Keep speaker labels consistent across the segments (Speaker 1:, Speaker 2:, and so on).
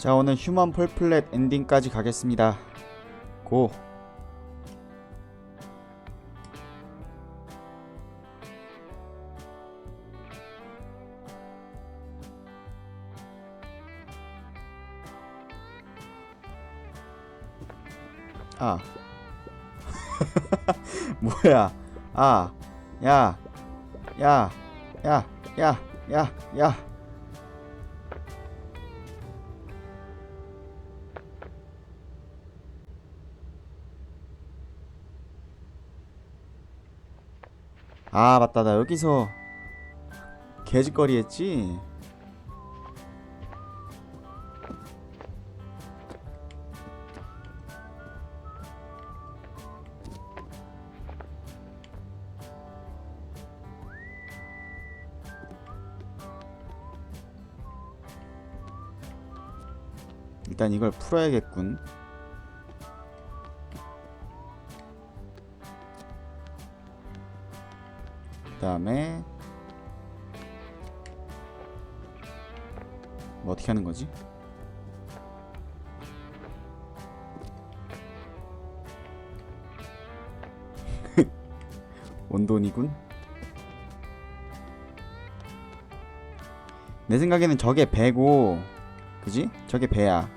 Speaker 1: 자 오늘 휴먼 폴플렛 엔딩까지 가겠습니다 고 아. 뭐야. 아. 야. 야. 야. 야. 야. 야. 아, 맞다. 나 여기서 개짓거리 했지. 일단 이걸 풀어야겠군. 다음에 뭐 어떻게 하는 거지? 원돈이군. 내 생각에는 저게 배고, 그지? 저게 배야.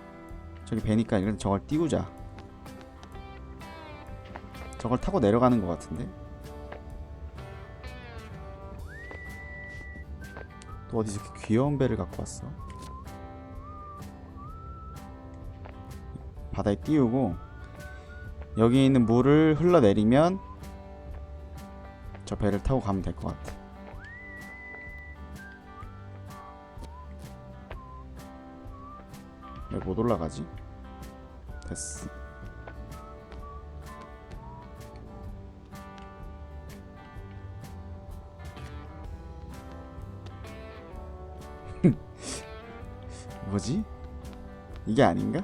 Speaker 1: 저게 배니까 이런 저걸 띄우자. 저걸 타고 내려가는 것 같은데. 또 어디서 이렇게 귀여운 배를 갖고 왔어? 바다에 띄우고 여기 있는 물을 흘러내리면 저 배를 타고 가면 될 것 같아. 왜 못 올라가지? 됐어. 뭐지? 이게 아닌가?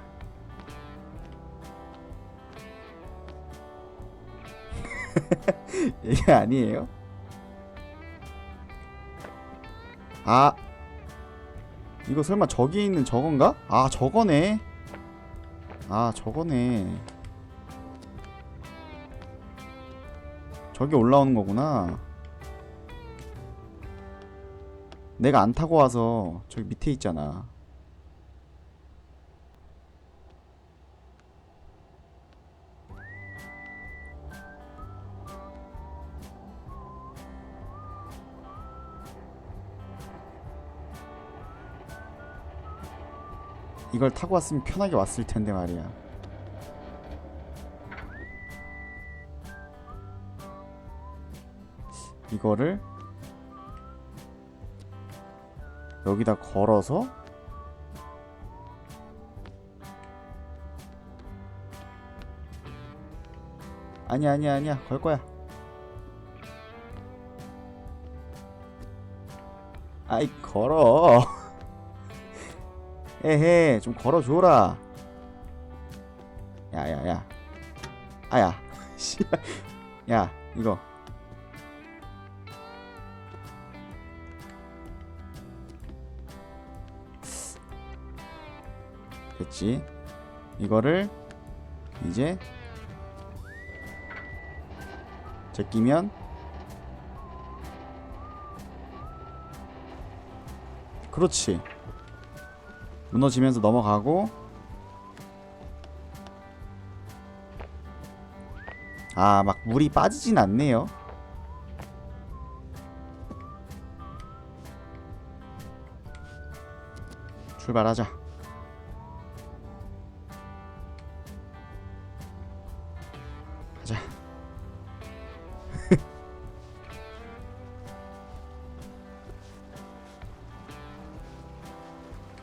Speaker 1: 이게 아니에요? 아 이거 설마 저기 있는 저건가? 아 저거네 아 저거네 저기 올라오는 거구나 내가 안 타고 와서 저기 밑에 있잖아 이걸 타고 왔으면 편하게 왔을 텐데 말이야. 이거를 여기다 걸어서 아니야 아니야 아니야 걸 거야. 아이 걸어. 에헤 좀 걸어줘라. 야야야. 아야. 야 이거. 됐지? 이거를 이제 제끼면 그렇지 무너지면서 넘어가고. 아 막 물이 빠지진 않네요. 출발하자. 가자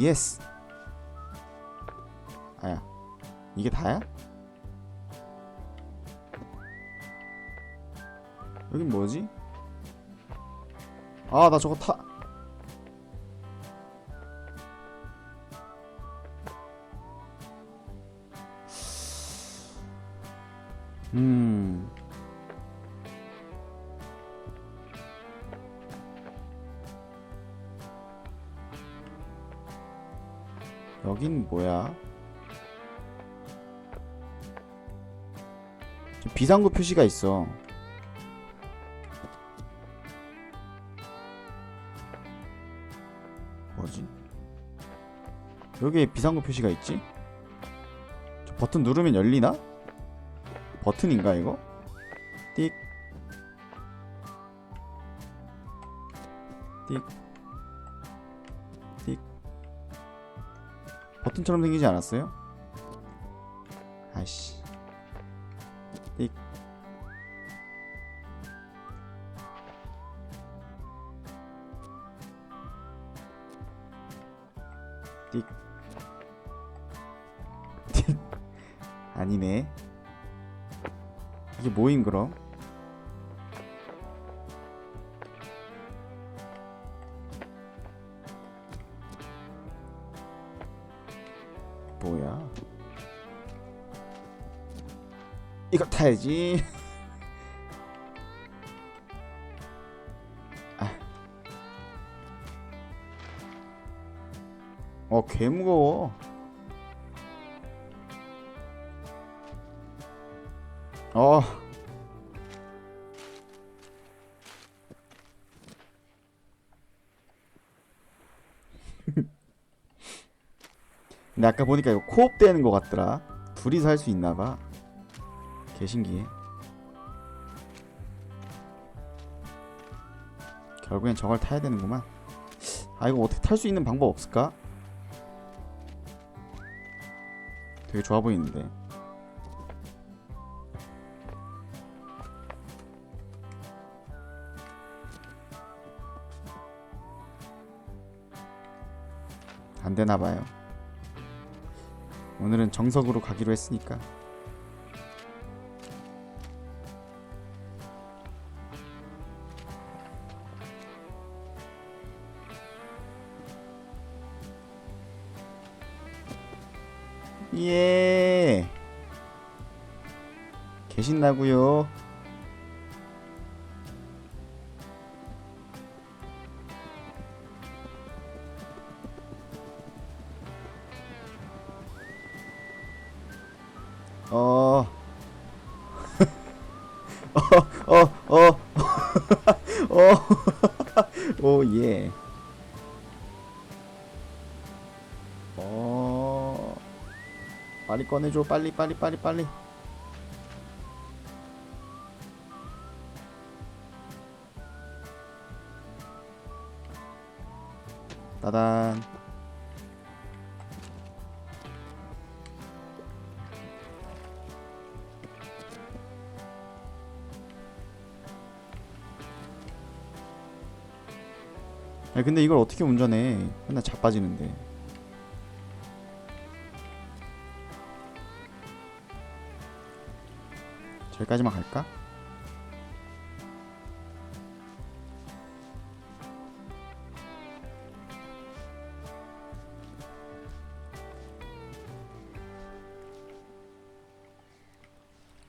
Speaker 1: 예스. 아야, 이게 다야? 여긴 뭐지? 아, 나 저거 타. 음. 여긴 뭐야? 비상구 표시가 있어. 뭐지? 여기에 비상구 표시가 있지? 저 버튼 누르면 열리나? 버튼인가 이거? 띡 띡. 띡. 버튼처럼 생기지 않았어요? 띡. 아니네. 이게 뭐임 그럼? 타야지. 아. 어, 개 무거워. 어. 근데 아까 보니까 이거 코업 되는 것 같더라. 둘이서 할 수 있나 봐. 개 신기해. 결국엔 저걸 타야 되는구만. 아 이거 어떻게 탈 수 있는 방법 없을까? 되게 좋아 보이는데. 안 되나 봐요. 오늘은 정석으로 가기로 했으니까. 예. 계신다고요. 꺼내줘. 빨리, 빨리, 빨리, 빨리. 따단. 야, 근데 이걸 어떻게 운전해? 맨날 자빠지는데. 저기까지만 갈까?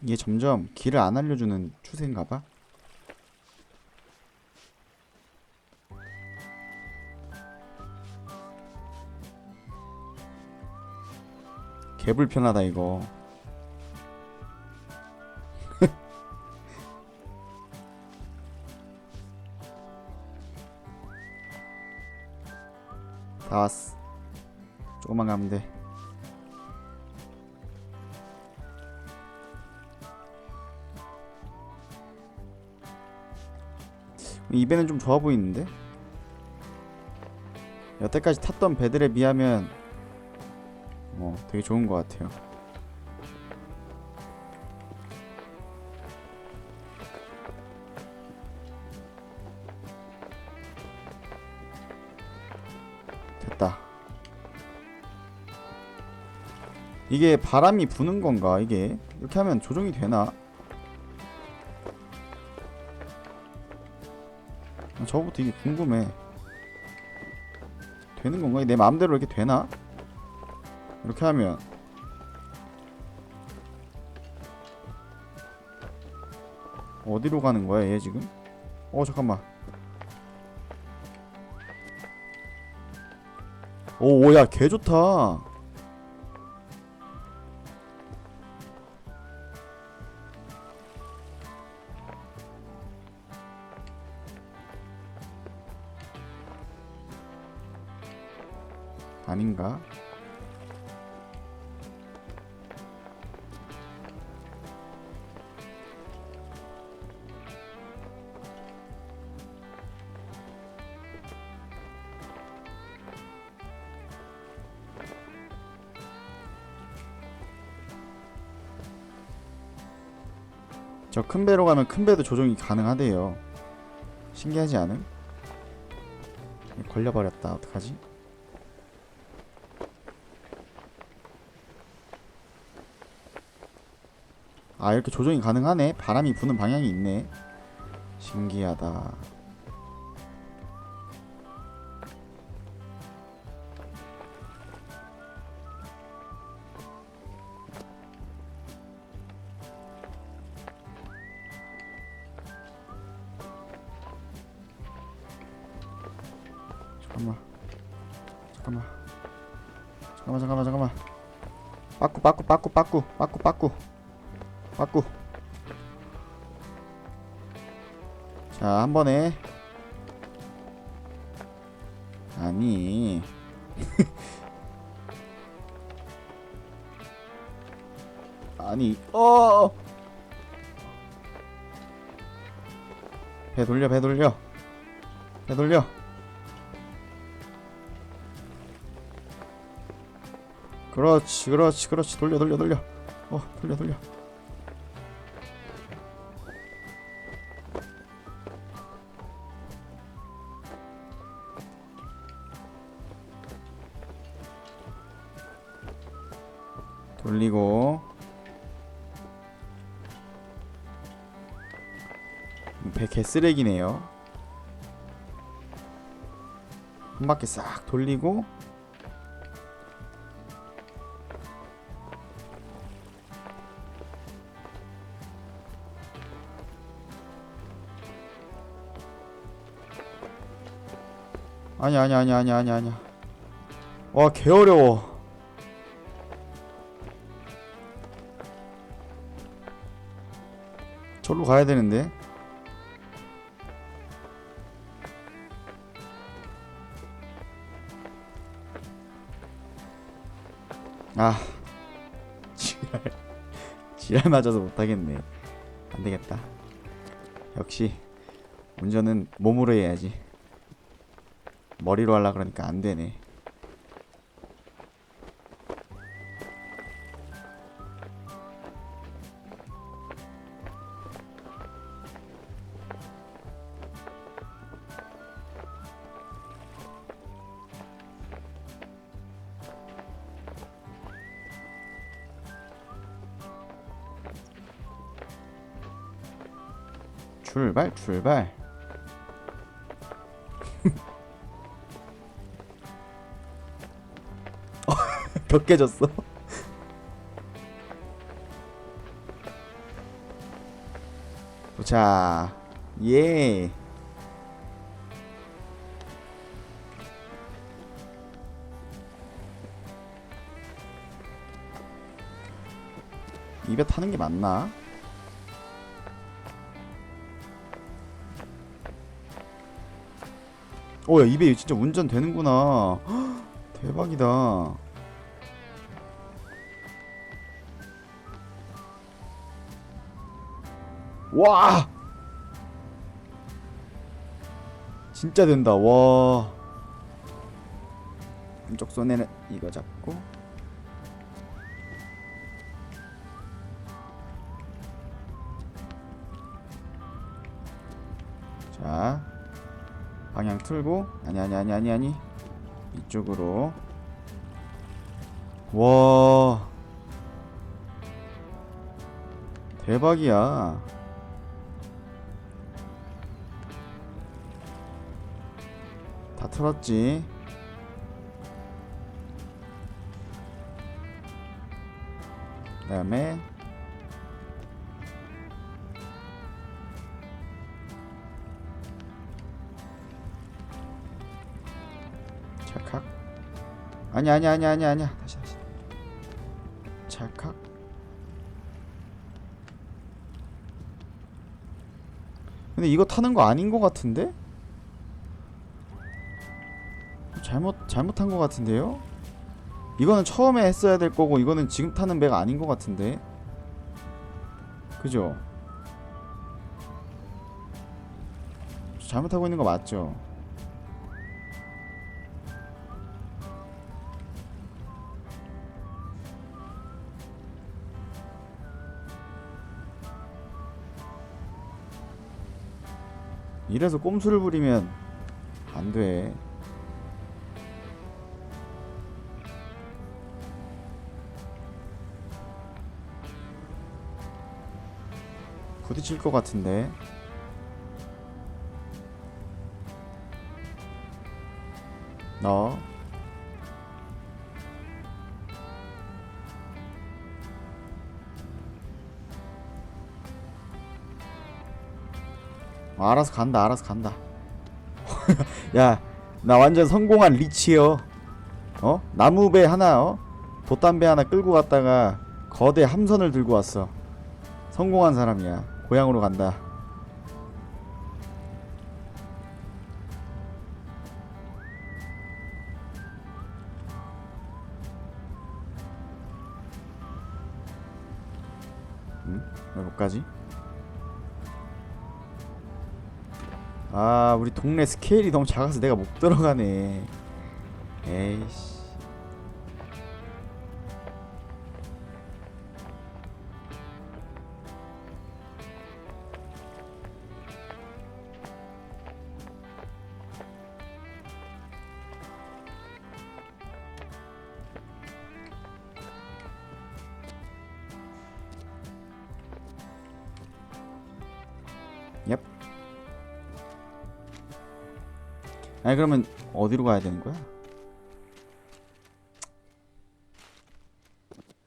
Speaker 1: 이게 점점 길을 안 알려주는 추세인가 봐. 개 불편하다 이거. 다 왔어. 조금만 가면 돼. 이 배는 좀 좋아 보이는데? 여태까지 탔던 배들에 비하면 어 되게 좋은 것 같아요. 이게 바람이 부는 건가 이게 이렇게 하면 조정이 되나? 아, 저부터 이게 궁금해. 되는 건가? 내 마음대로 이렇게 되나? 이렇게 하면 어디로 가는 거야 얘 지금? 어 잠깐만 오야 개 좋다 아닌가? 저 큰 배로 가면 큰 배도 조정이 가능하대요. 신기하지 않음? 걸려버렸다. 어떡하지? 아 이렇게 조정이 가능하네. 바람이 부는 방향이 있네. 신기하다. 빠꾸 빠꾸 빠꾸 빠꾸 빠꾸 빠꾸 빠꾸. 자, 한 번에 아니. 아니. 어. 배 돌려 배 돌려. 배 돌려. 그렇지 그렇지 그렇지 돌려 돌려 돌려 어 돌려 돌려 쓰레기네요 한 바퀴 싹 돌리고 아니 아니 아니 아니 아니 아니야. 와, 개 어려워. 절로 가야 되는데. 아. 지랄. 지랄 맞아서 못 하겠네. 안 되겠다. 역시 운전은 몸으로 해야지. 머리로 하려 그러니까 안 되네. 출발 출발 더 깨졌어. 자, 예. 입에 타는 게 맞나? 오, 야, 입에 진짜 운전 되는구나. 헉, 대박이다. 와! 진짜 된다. 와. 한쪽 손에는 이거 잡고 틀고 아니 아니 아니 아니 아니. 이쪽으로. 와. 대박이야. 다 털었지? 그 다음에 찰칵 아니 아니 아니 아니 아니야 다시 다시 찰칵 근데 이거 타는 거 아닌 거 같은데? 잘못 잘못한 거 같은데요? 이거는 처음에 했어야 될 거고 이거는 지금 타는 배가 아닌 거 같은데 그죠? 잘못하고 있는 거 맞죠? 이래서 꼼수를 부리면 안 돼. 부딪힐 것 같은데. 너. 어, 알아서 간다, 알아서 간다. 야, 나 완전 성공한 리치요. 어? 나무배 하나, 어? 돛담배 하나 끌고 갔다가 거대 함선을 들고 왔어. 성공한 사람이야. 고향으로 간다. 아, 우리 동네 스케일이 너무 작아서 내가 못 들어가네. 에이씨. 아니 그러면 어디로 가야 되는 거야?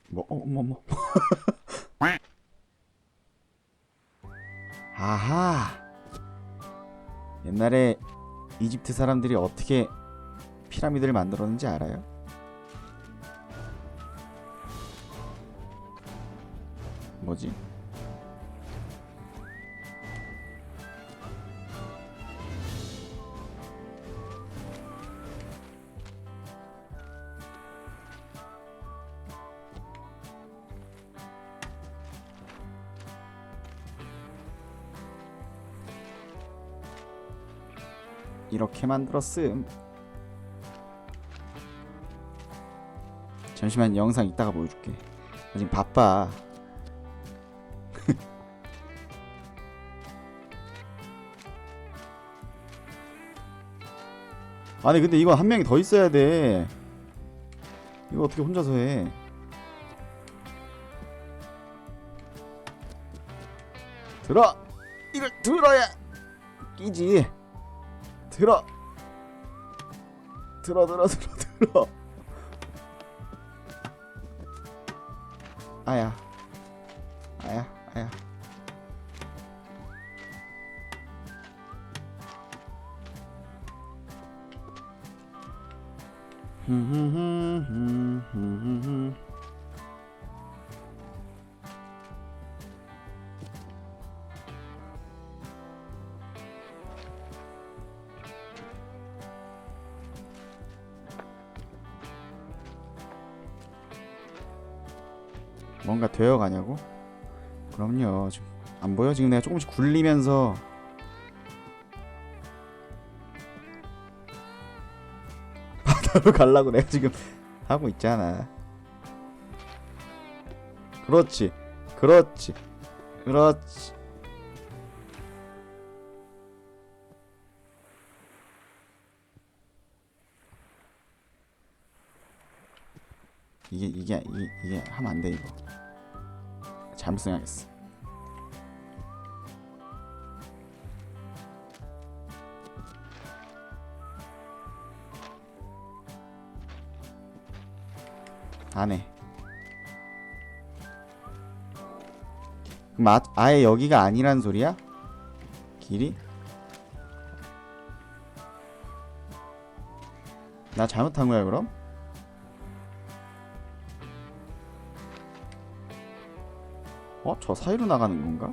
Speaker 1: 뭐 어머 뭐 아하 옛날에 이집트 사람들이 어떻게 피라미드를 만들었는지 알아요? 뭐지? 이렇게 만들었음. 잠시만 영상 이따가 보여줄게. 나 지금 바빠. 아니 근데 이거 한 명이 더 있어야 돼. 이거 어떻게 혼자서 해? 들어. 이걸 들어야 끼지. 들어. 들어 들어 들어 들어. 아야. 아야 아야 뭔가 되어 가냐고? 그럼요. 지금 안 보여? 지금 내가 조금씩 굴리면서 바다로 가려고 내가 지금 하고 있잖아. 그렇지. 그렇지. 그렇지. 이게 이게 이게, 이게 하면 안 돼 이거 잘못 생각했어 안 해 그럼 아, 아예 여기가 아니란 소리야? 길이? 나 잘못한 거야 그럼? 어? 저 사이로 나가는 건가?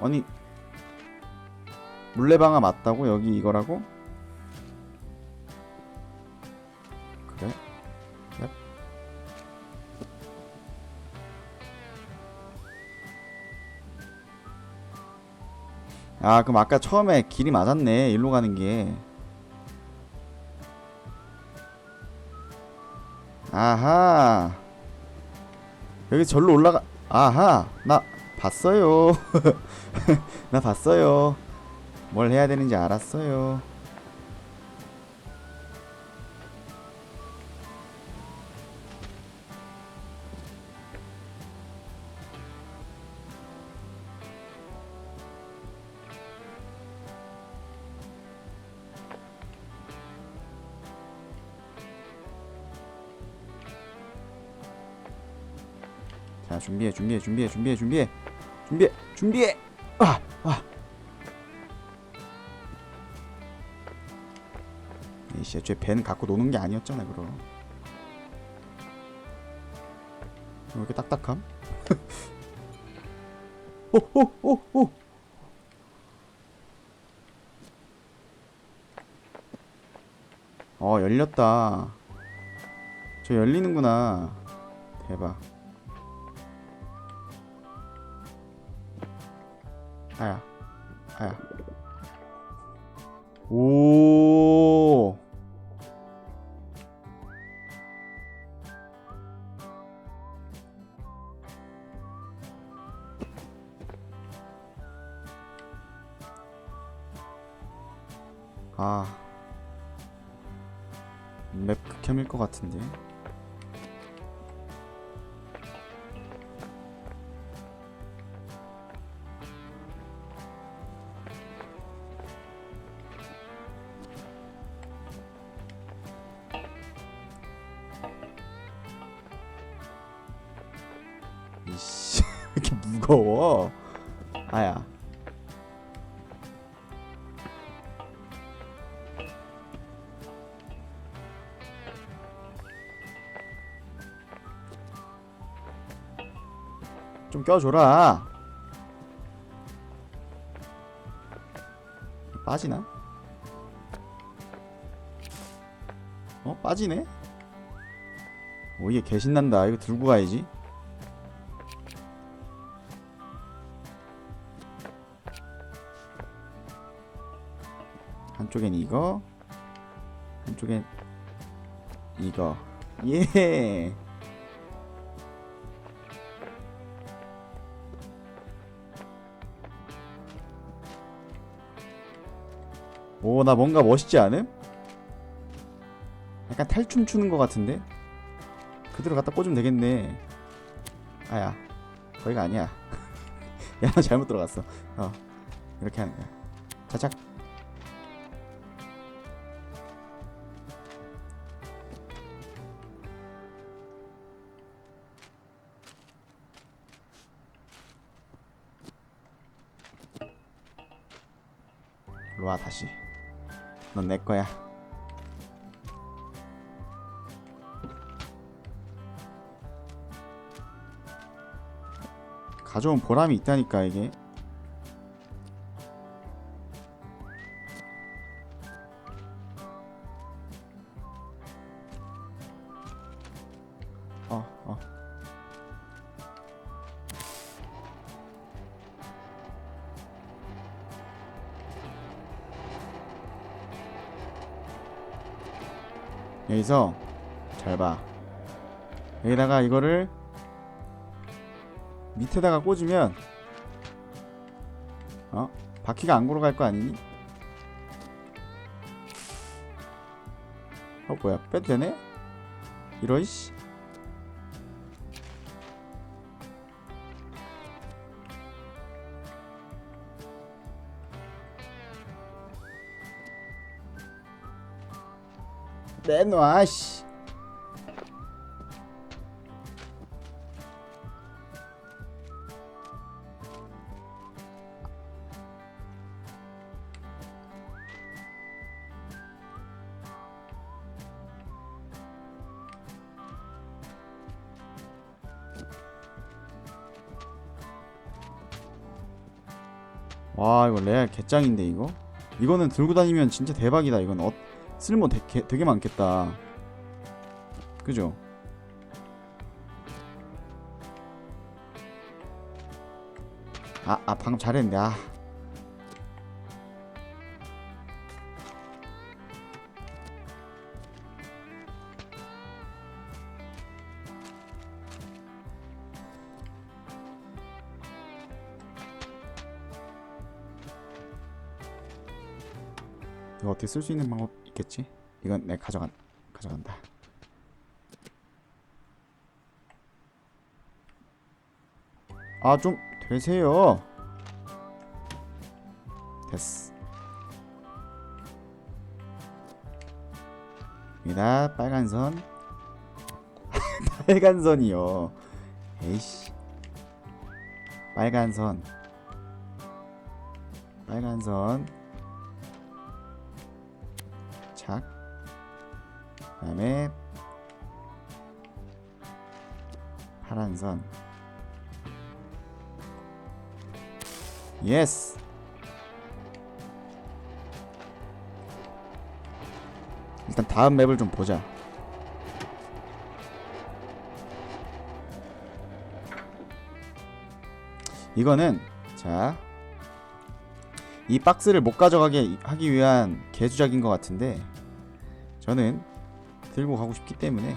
Speaker 1: 아니 물레방아 맞다고? 여기 이거라고? 아 그럼 아까 처음에 길이 맞았네 일로 가는 게. 아하. 여기 절로 올라가 아하 나 봤어요. 나 봤어요. 뭘 해야 되는지 알았어요 자 준비해 준비해 준비해 준비해 준비해. 준비해 준비해. 아 아. 이씨 쟤 배는 갖고 노는 게 아니었잖아 그럼. 왜 이렇게 딱딱함? 오오오오. 어 열렸다. 저 열리는구나. 대박 아야 아야 오 아. 맵 극혐일 것 같은데. 좀 껴줘라. 빠지나? 어? 빠지네? 오, 이게 개신난다. 이거 들고 가야지. 한쪽엔 이거, 한쪽엔 이거. 예. 오, 나 뭔가 멋있지 않음? 약간 탈춤 추는 것 같은데? 그대로 갖다 꽂으면 되겠네. 아야, 거기가 아니야. 야, 너 잘못 들어갔어. 어, 이렇게 하는 거야. 자작. 와 다시. 넌 내 거야. 가져온 보람이 있다니까 이게. 여기서 잘 봐. 여기다가 이거를 밑에다가 꽂으면 어? 바퀴가 안 굴러갈 거 아니니? 어 뭐야 빼도 되네? 이런 씨 내놔 씨. 와 이거 레알 개짱인데 이거? 이거는 들고 다니면 진짜 대박이다. 이건 어, 쓸모 되게, 되게 많겠다. 그죠? 아, 아 방금 잘했는데 아. 이거 어떻게 쓸 수 있는 방법 있겠지? 이건 내가 가져간 가져간다. 아 좀 되세요. 됐어. 여기다 빨간 선. 빨간 선이요. 에이씨. 빨간 선. 빨간 선. 다음에 파란 선. 예스 일단 다음 맵을 좀 보자. 이거는 자 이 박스를 못 가져가게 하기 위한 개주작인 것 같은데 저는 들고 가고 싶기 때문에